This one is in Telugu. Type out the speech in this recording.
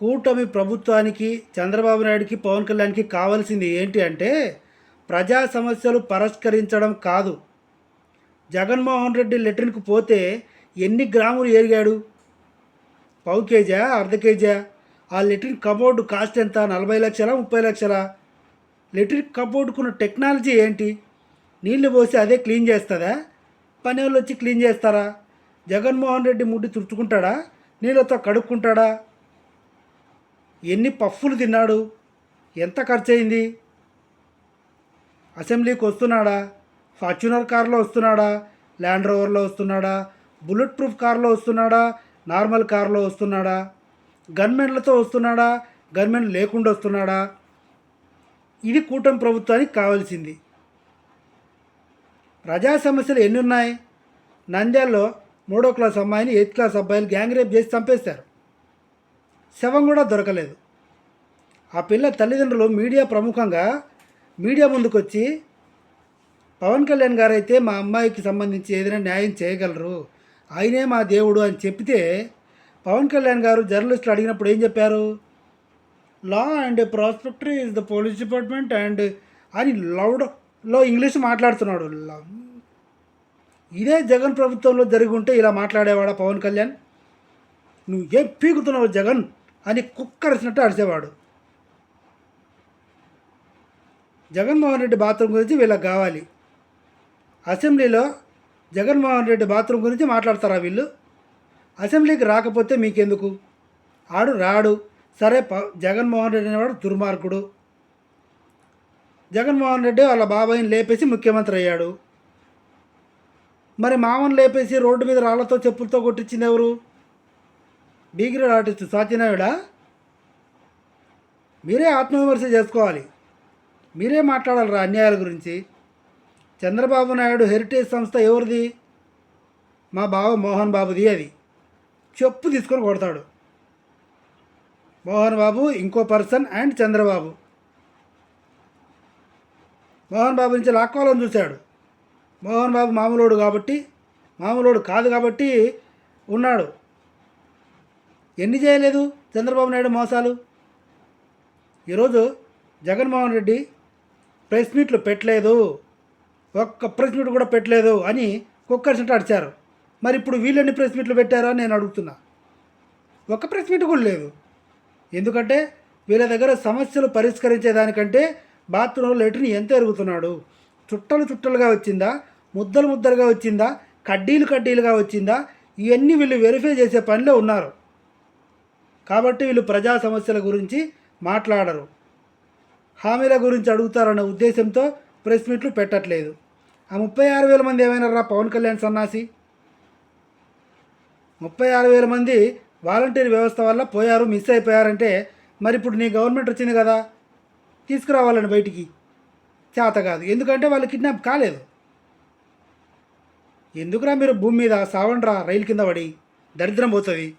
కూటమి ప్రభుత్వానికి చంద్రబాబు నాయుడుకి పవన్ కళ్యాణ్కి కావాల్సింది ఏంటి అంటే ప్రజా సమస్యలు పరిష్కరించడం కాదు. జగన్మోహన్ రెడ్డి లెటర్కి పోతే ఎన్ని గ్రాములు ఏరిగాడు? పావు కేజా అర్ధ కేజా ఆ? లెట్రిన్ కబోర్డు కాస్ట్ ఎంత? నలభై లక్షల ముప్పై లక్షల? లెట్రిన్ కబోర్డుకున్న టెక్నాలజీ ఏంటి? నీళ్ళు పోసి అదే క్లీన్ చేస్తుందా? పని వాళ్ళు వచ్చి క్లీన్ చేస్తారా? జగన్మోహన్ రెడ్డి ముడ్డి తుడుచుకుంటాడా? నీళ్ళతో కడుక్కుంటాడా? ఎన్ని పఫ్ఫులు తిన్నాడు? ఎంత ఖర్చయింది? అసెంబ్లీకి వస్తున్నాడా? ఫార్చునర్ కార్లో వస్తున్నాడా? ల్యాండ్ రోవర్లో వస్తున్నాడా? బుల్లెట్ ప్రూఫ్ కార్లో వస్తున్నాడా? నార్మల్ కార్లో వస్తున్నాడా? గన్మెన్లతో వస్తున్నాడా? గన్మెన్ లేకుండా వస్తున్నాడా? ఇది కూటమి ప్రభుత్వానికి కావాల్సింది. ప్రజా సమస్యలు ఎన్ని ఉన్నాయి నంద్యాల్లో మూడో క్లాస్ అమ్మాయిని ఎయిత్ క్లాస్ అబ్బాయిలు గ్యాంగ్ రేప్ చేసి చంపేశారు. శవం కూడా దొరకలేదు. ఆ పిల్ల తల్లిదండ్రులు మీడియా ప్రముఖంగా మీడియా ముందుకొచ్చి పవన్ కళ్యాణ్ గారు అయితే మా అమ్మాయికి సంబంధించి ఏదైనా న్యాయం చేయగలరు. ఆయనే మా దేవుడు అని చెప్తే పవన్ కళ్యాణ్ గారు జర్నలిస్టులు అడిగినప్పుడు ఏం చెప్పారు? Law and ప్రాస్పెక్టరీ is the police department and అని లౌడ్లో ఇంగ్లీష్ మాట్లాడుతున్నాడు. ఇదే జగన్ ప్రభుత్వంలో జరిగి ఉంటే ఇలా మాట్లాడేవాడా పవన్ కళ్యాణ్? నువ్వు ఏం పీకుతున్నావు జగన్? అని కుక్కరిసినట్టు అరిచేవాడు. జగన్మోహన్ రెడ్డి బాత్రూమ్ గురించి వీళ్ళకి కావాలి. అసెంబ్లీలో జగన్మోహన్ రెడ్డి బాత్రూమ్ గురించి మాట్లాడతారా వీళ్ళు? అసెంబ్లీకి రాకపోతే మీకెందుకు? ఆడు రాడు. సరే ప జగన్మోహన్ రెడ్డి అనేవాడు దుర్మార్గుడు. జగన్మోహన్ రెడ్డి వాళ్ళ బాబాయిని లేపేసి ముఖ్యమంత్రి అయ్యాడు. మరి మామను లేపేసి రోడ్డు మీద రాళ్ళతో చెప్పులతో కొట్టించింది ఎవరు? బీగిరి ఆర్టిస్ట్ స్వాతినాయుడా మీరే ఆత్మవిమర్శ చేసుకోవాలి. మీరే మాట్లాడాలిరా అన్యాయాల గురించి. చంద్రబాబు నాయుడు హెరిటేజ్ సంస్థ ఎవరిది? మా బావ మోహన్ బాబుది అది. చెప్పు తీసుకొని కొడతాడు. మోహన్ బాబు ఇంకో పర్సన్ అండ్ చంద్రబాబు. మోహన్ బాబు నుంచి లాక్కోవాలని చూశాడు. మోహన్ బాబు మామూలోడు కాబట్టి మామూలోడు కాదు కాబట్టి ఉన్నాడు. ఎన్ని చేయలేదు చంద్రబాబు నాయుడు మోసాలు? ఈరోజు జగన్మోహన్ రెడ్డి ప్రెస్ మీట్లు పెట్టలేదు. ఒక్క ప్రెస్ మీట్ కూడా పెట్టలేదు అని కుక్కర్సంట అడిచారు మరి ఇప్పుడు వీళ్ళని ప్రెస్ మీట్లు పెట్టారా నేను అడుగుతున్నా. ఒక్క ప్రెస్ మీట్ కూడా లేదు. ఎందుకంటే వీళ్ళ దగ్గర సమస్యలు పరిష్కరించేదానికంటే బాత్రూంలో లెటర్ని ఎంత ఎరుగుతున్నాడు? చుట్టలు చుట్టలుగా వచ్చిందా? ముద్దలు ముద్దలుగా వచ్చిందా? కడ్డీలు కడ్డీలుగా వచ్చిందా? ఇవన్నీ వీళ్ళు వెరిఫై చేసే పనిలో ఉన్నారు. కాబట్టి వీళ్ళు ప్రజా సమస్యల గురించి మాట్లాడరు. హామీల గురించి అడుగుతారన్న ఉద్దేశంతో ప్రెస్ మీట్లు పెట్టట్లేదు. ఆ ముప్పై ఆరు వేల మంది ఏమైనా రా పవన్ కళ్యాణ్ సన్నాసి? ముప్పై ఆరు వేల మంది వాలంటీర్ వ్యవస్థ వల్ల పోయారు మిస్ అయిపోయారంటే మరి ఇప్పుడు నీ గవర్నమెంట్ వచ్చింది కదా. తీసుకురావాలని బయటికి. చేత కాదు. ఎందుకంటే వాళ్ళు కిడ్నాప్ కాలేదు. ఎందుకురా మీరు భూమి మీద సావండ్రా రైలు కింద పడి? దరిద్రం పోతుంది.